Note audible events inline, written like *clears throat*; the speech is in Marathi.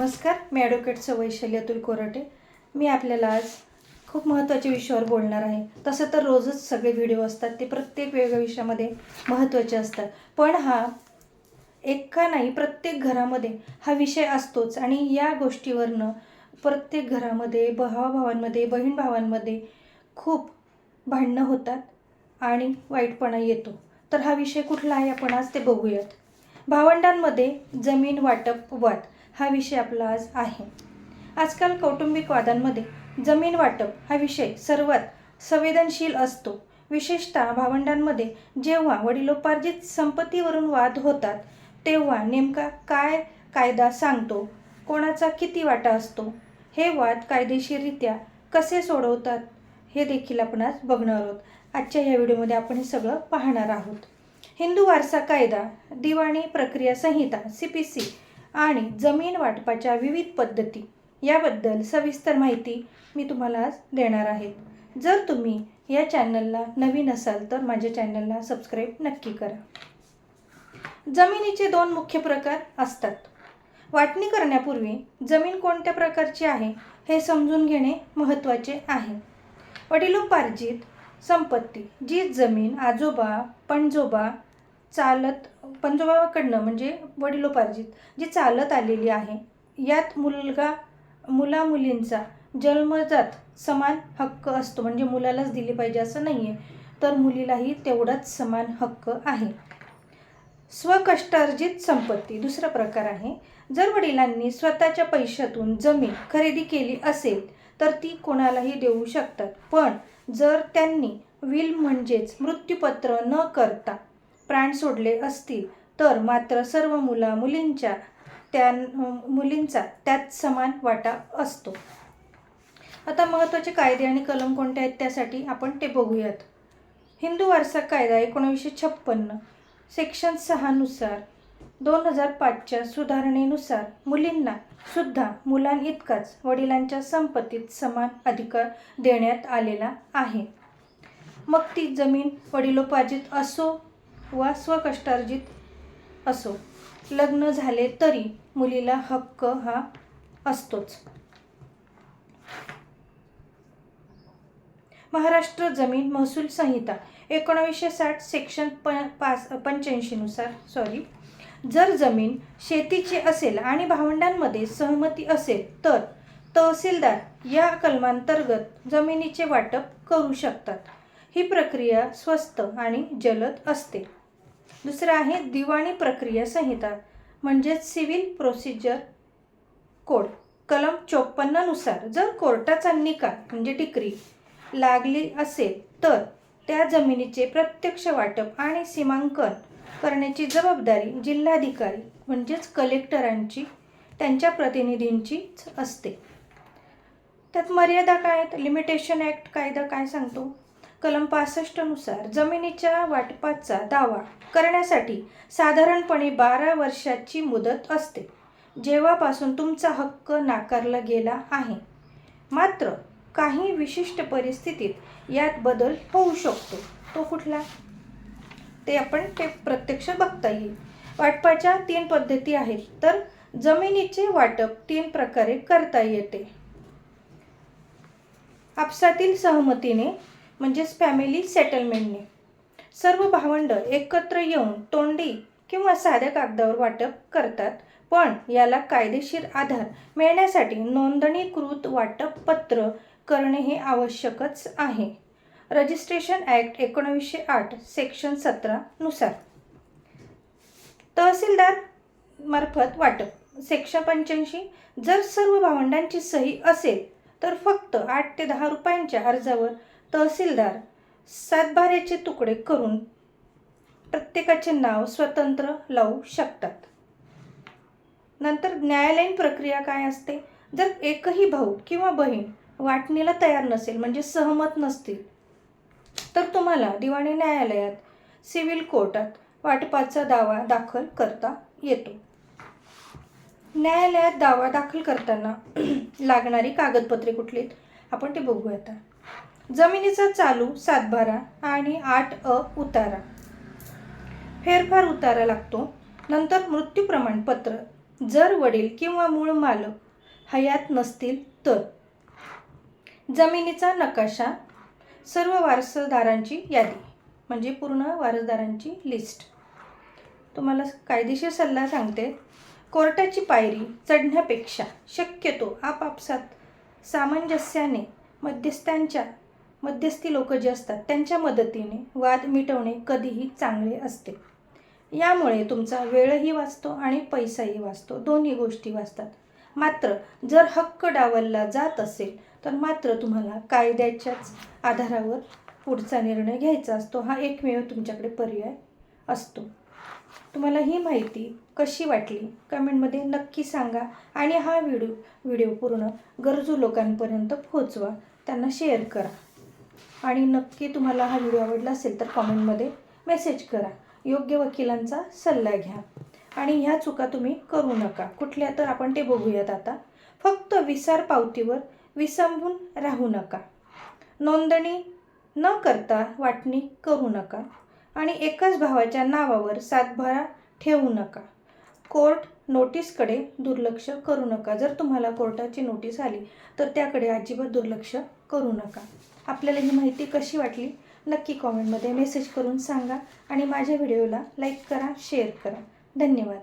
नमस्कार मी ॲडव्होकेट वैशाली अतुल कोराटे. मी आपल्याला आज खूप महत्त्वाच्या विषयावर बोलणार आहे. तसं तर रोजच सगळे व्हिडिओ असतात ते प्रत्येक वेगळ्या विषयामध्ये महत्त्वाचे असतात. पण हा एका नाही प्रत्येक घरामध्ये हा विषय असतोच. आणि या गोष्टीवरनं प्रत्येक घरामध्ये भावाभावांमध्ये बहीण भावांमध्ये खूप भांडणं होतात आणि वाईटपणा येतो. तर हा विषय कुठला आहे? आपण आज ते बघूयात. भावंडांमध्ये जमीन वाटप वाद. हा विषय आपला आज आहे. आजकाल कौटुंबिक वादांमध्ये जमीन वाटप हा विषय सर्वात संवेदनशील असतो. विशेषतः भावंडांमध्ये जेव्हा वडिलोपार्जित संपत्तीवरून वाद होतात तेव्हा नेमका काय कायदा सांगतो? कोणाचा किती वाटा असतो? हे वाद कायदेशीररित्या कसे सोडवतात? हे देखील आपण आज बघणार आहोत. आजच्या ह्या व्हिडिओमध्ये आपण हे सगळं पाहणार आहोत. हिंदू वारसा कायदा दिवाणी प्रक्रिया संहिता सी पी सी आणि जमीन वाटपाच्या विविध पद्धती याबद्दल सविस्तर माहिती मी तुम्हाला आज देणार आहे. जर तुम्ही या चॅनलला नवीन असाल तर माझ्या चॅनलला सबस्क्राईब नक्की करा. जमिनीचे दोन मुख्य प्रकार असतात. वाटणी करण्यापूर्वी जमीन कोणत्या प्रकारची आहे हे समजून घेणे महत्त्वाचे आहे. वडिलोपार्जित संपत्ती जी जमीन आजोबा पणजोबा चालत पंजोबाकडनं म्हणजे वडिलोपार्जित जी चालत आलेली आहे यात मुलगा मुला मुलींचा जन्मजात समान हक्क असतो. म्हणजे मुलालाच दिली पाहिजे असं नाही आहे तर मुलीलाही तेवढाच समान हक्क आहे. स्वकष्टार्जित संपत्ती दुसरा प्रकार आहे. जर वडिलांनी स्वतःच्या पैशातून जमीन खरेदी केली असेल तर ती कोणालाही देऊ शकतात. पण जर त्यांनी विल म्हणजेच मृत्यूपत्र न करता प्राण सोडले असतील तर मात्र सर्व मुला मुलींच्या त्या मुलींचा त्यात समान वाटा असतो. आता महत्त्वाचे कायदे आणि कलम कोणते आहेत त्यासाठी आपण ते बघूयात. हिंदू वारसा कायदा एकोणीसशे छप्पन्न सेक्शन सहानुसार दोन हजार पाचच्या सुधारणेनुसार मुलींना सुद्धा मुलांइतकाच वडिलांच्या संपत्तीत समान अधिकार देण्यात आलेला आहे. मग ती जमीन वडिलोपार्जित असो वा स्वकष्टार्जित असो. लग्न झाले तरी मुलीला हक्क हा असतोच. महाराष्ट्र जमीन महसूल संहिता एकोणावीसशे साठ सेक्शन प पाच पंच्याऐंशीनुसार सॉरी जर जमीन शेतीची असेल आणि भावंडांमध्ये सहमती असेल तर तहसीलदार या कलमांतर्गत जमिनीचे वाटप करू शकतात. ही प्रक्रिया स्वस्त आणि जलद असते. दुसरं आहे दिवाणी प्रक्रिया संहिता म्हणजेच सिव्हिल प्रोसिजर कोड. कलम चोपन्ननुसार जर कोर्टाचा निकाल म्हणजे डिक्री लागली असेल तर त्या जमिनीचे प्रत्यक्ष वाटप आणि सीमांकन करण्याची जबाबदारी जिल्हाधिकारी म्हणजेच कलेक्टरांची त्यांच्या प्रतिनिधींचीच असते. त्यात मर्यादा काय आहेत? लिमिटेशन ॲक्ट कायदा काय सांगतो? कलम पासष्टनुसार जमिनीच्या वाटपाचा दावा करण्यासाठी साधारणपणे बारा वर्षाची मुदत असते. जेव्हापासून तुमचा हक्क नाकारला गेला आहे. मात्र काही विशिष्ट परिस्थितीत यात बदल होऊ शकतो. तो कुठला? ते आपण ते प्रत्यक्ष बघता येईल. वाटपाच्या तीन पद्धती आहेत तर जमिनीचे वाटप तीन प्रकारे करता येते. आपसातील सहमतीने म्हणजेच फॅमिली सेटलमेंटने सर्व भावंड एकत्र येऊन तोंडी किंवा साध्या कागदावर वाटप करतात. पण याला कायदेशीर आधार मिळण्यासाठी नोंदणीकृत वाटप पत्र करणे हे आवश्यकच आहे. रजिस्ट्रेशन ॲक्ट एकोणवीसशे आठ सेक्शन सतरानुसार तहसीलदार मार्फत वाटप. सेक्शन पंच्याऐंशी जर सर्व भावंडांची सही असेल तर फक्त आठ ते दहा रुपयांच्या अर्जावर तहसीलदार सातबाऱ्याचे तुकडे करून प्रत्येकाचे नाव स्वतंत्र लावू शकतात. नंतर न्यायालयीन प्रक्रिया काय असते? जर एकही भाऊ किंवा बहीण वाटणीला तयार नसेल म्हणजे सहमत नसतील तर तुम्हाला दिवाणी न्यायालयात सिव्हिल कोर्टात वाटपाचा दावा दाखल करता येतो. न्यायालयात दावा दाखल करताना *clears throat* लागणारी कागदपत्रे कुठली आपण ते बघूया आता. जमिनीचा चालू सातबारा आणि आठ अ उतारा. फेरफार उतारा लागतो. नंतर मृत्यू प्रमाणपत्र. जर वडील किंवा मूळ मालक हयात नसतील तर. जमिनीचा नकाशा. सर्व वारसदारांची यादी. म्हणजे पूर्ण वारसदारांची लिस्ट. तुम्हाला कायदेशीर सल्ला सांगते. कोर्टाची पायरी चढण्यापेक्षा शक्यतो आपापसात सामंजस्याने मध्यस्थांच्या मध्यस्थी लोक जे असतात त्यांच्या मदतीने वाद मिटवणे कधीही चांगले असते. यामुळे तुमचा वेळही वाचतो आणि पैसाही वाचतो. दोन्ही गोष्टी वाचतात. मात्र जर हक्क डावलला जात असेल तर मात्र तुम्हाला कायद्याच्याच आधारावर पुढचा निर्णय घ्यायचा असतो. हा एकमेव तुमच्याकडे पर्याय असतो. तुम्हाला ही माहिती कशी वाटली? कमेंटमध्ये नक्की सांगा आणि हा व्हिडिओ व्हिडिओ पूर्ण गरजू लोकांपर्यंत पोहोचवा. त्यांना शेअर करा. आणि नक्की तुम्हाला हा व्हिडिओ आवडला असेल तर कॉमेंटमध्ये मेसेज करा. योग्य वकिलांचा सल्ला घ्या. आणि ह्या चुका तुम्ही करू नका. कुठल्या तर आपण ते बघूयात आता. फक्त विसार पावतीवर विसंबून राहू नका. नोंदणी न करता वाटणी करू नका. आणि एकाच भावाच्या नावावर सातभारा ठेवू नका. कोर्ट नोटीसकडे दुर्लक्ष करू नका. जर तुम्हाला कोर्टाची नोटीस आली तर त्याकडे अजिबात दुर्लक्ष करू नका. आपल्याला ही माहिती कशी वाटली नक्की कॉमेंटमध्ये मेसेज करून सांगा आणि माझ्या व्हिडिओला लाईक करा शेअर करा. धन्यवाद.